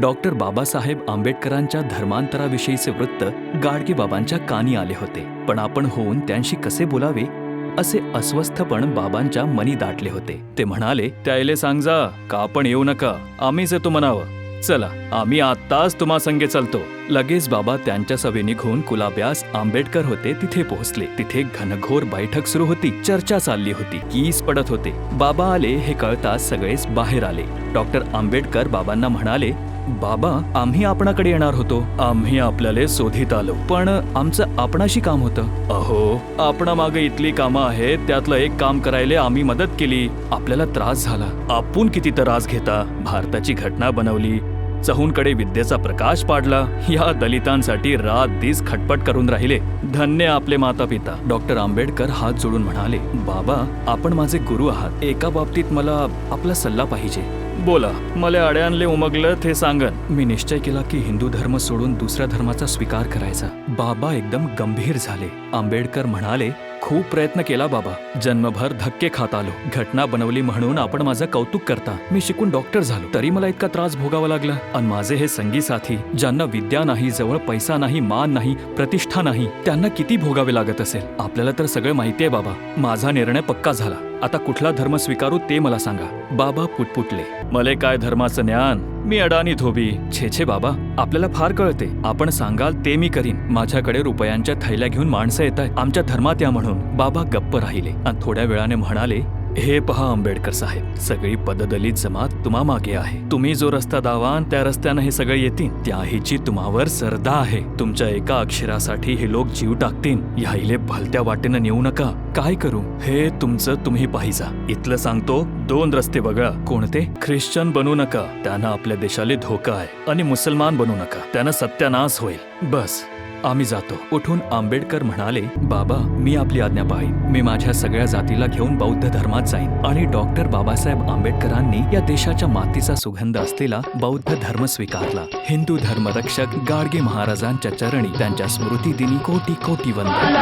Doctor Babasaheb आंबेडकरांच्या धर्मांतराविषयीचे वृत्त गाडगे बाबांच्या कानी आले होते. पण आपण होऊन त्यांशी कसे बोलावे? असे अस्वस्थपण बाबांच्या मनी दाटले होते. ते म्हणाले त्याले सांग जा का आपण येऊ नका? आम्हीच येतो म्हणावं. चला आम्ही आत्ताच तुम्हा संगे चालतो. लगेच बाबा त्यांच्या सभे निघून कुलाब्यास आंबेडकर होते तिथे पोहोचले. तिथे घनघोर बैठक सुरू होती. चर्चा चालली होती. कीस पडत होते. बाबा आले हे कळताच सगळेच बाहेर आले. डॉक्टर आंबेडकर बाबांना म्हणाले बाबा आम्ही आपणाकडे येणार होतो. आम्ही आपल्याला शोधित आलो. पण आमचं आपणाशी काम होतं. अहो आपणा मागे इथली कामं आहेत. त्यातलं एक काम करायला आम्ही मदत केली. आपल्याला त्रास झाला. आपण किती त्रास घेता. भारताची घटना बनवली. चहूनकडे विद्येचा प्रकाश पाडला या दलितांसाठी रात दिस खटपट करून राहिले. धन्य आपले माता पिता डॉक्टर आंबेडकर हात जोडून म्हणाले बाबा आपण माझे गुरु आहात. एका बाबतीत मला आपला सल्ला पाहिजे. बोला. मला अड्यानले उमगलं ते सांगन. मी निश्चय केला की हिंदू धर्म सोडून दुसऱ्या धर्माचा स्वीकार करायचा. बाबा एकदम गंभीर झाले. आंबेडकर म्हणाले खूप प्रयत्न केला बाबा. जन्मभर धक्के खात आलो. घटना बनवली म्हणून आपण माझं कौतुक करता. मी शिकून डॉक्टर झालो. तरी मला इतका त्रास भोगावा लागला. आणि माझे हे संगी साथी ज्यांना विद्या नाही जवळ पैसा नाही मान नाही प्रतिष्ठा नाही त्यांना किती भोगावे लागत असेल? आपल्याला तर सगळं माहितीये बाबा. माझा निर्णय पक्का झाला. आता कुठला धर्म स्वीकारू ते मला सांगा. बाबा पुटपुटले. मले काय धर्माचं ज्ञान? मी अडाणी धोबी. छे छे बाबा. आपल्याला फार कळते. आपण सांगाल ते मी करीन. माझ्याकडे रुपयांच्या थैल्या घेऊन माणसं येत आहेत आमच्या धर्मात या म्हणून. बाबा गप्प राहिले. आणि थोड्या वेळाने म्हणाले हे पहा आंबेडकर साहेब सगळी पददलित जमात तुम्हा मागे आहे. तुम्ही जो रस्ता दावान त्या रस्त्यानं हे सगळे येतील त्याहीची तुम्हावर सरदा आहे. तुमच्या एका अक्षरासाठी हे लोक जीव टाकतील ह्याईले भलत्या वाटेनं नेऊ नका. काय करू? हे तुमचं तुम्ही पाहिजा इथलं सांगतो दोन रस्ते वगळा. कोणते? ख्रिश्चन बनू नका. त्यांना आपल्या देशाले धोका आहे. आणि मुसलमान बनू नका. त्यांना सत्यानाश होईल. बस. आम्ही जातो. उठून आंबेडकर म्हणाले बाबा मी आपली आज्ञा पाहिन. मी माझ्या सगळ्या जातीला घेऊन बौद्ध धर्मात जाईन. आणि डॉक्टर बाबासाहेब आंबेडकरांनी या देशाच्या मातीचा सुगंध असलेला बौद्ध धर्म स्वीकारला. हिंदू धर्मरक्षक गाडगे महाराजांच्या चरणी त्यांच्या स्मृती दिनी कोटी कोटी वंदन.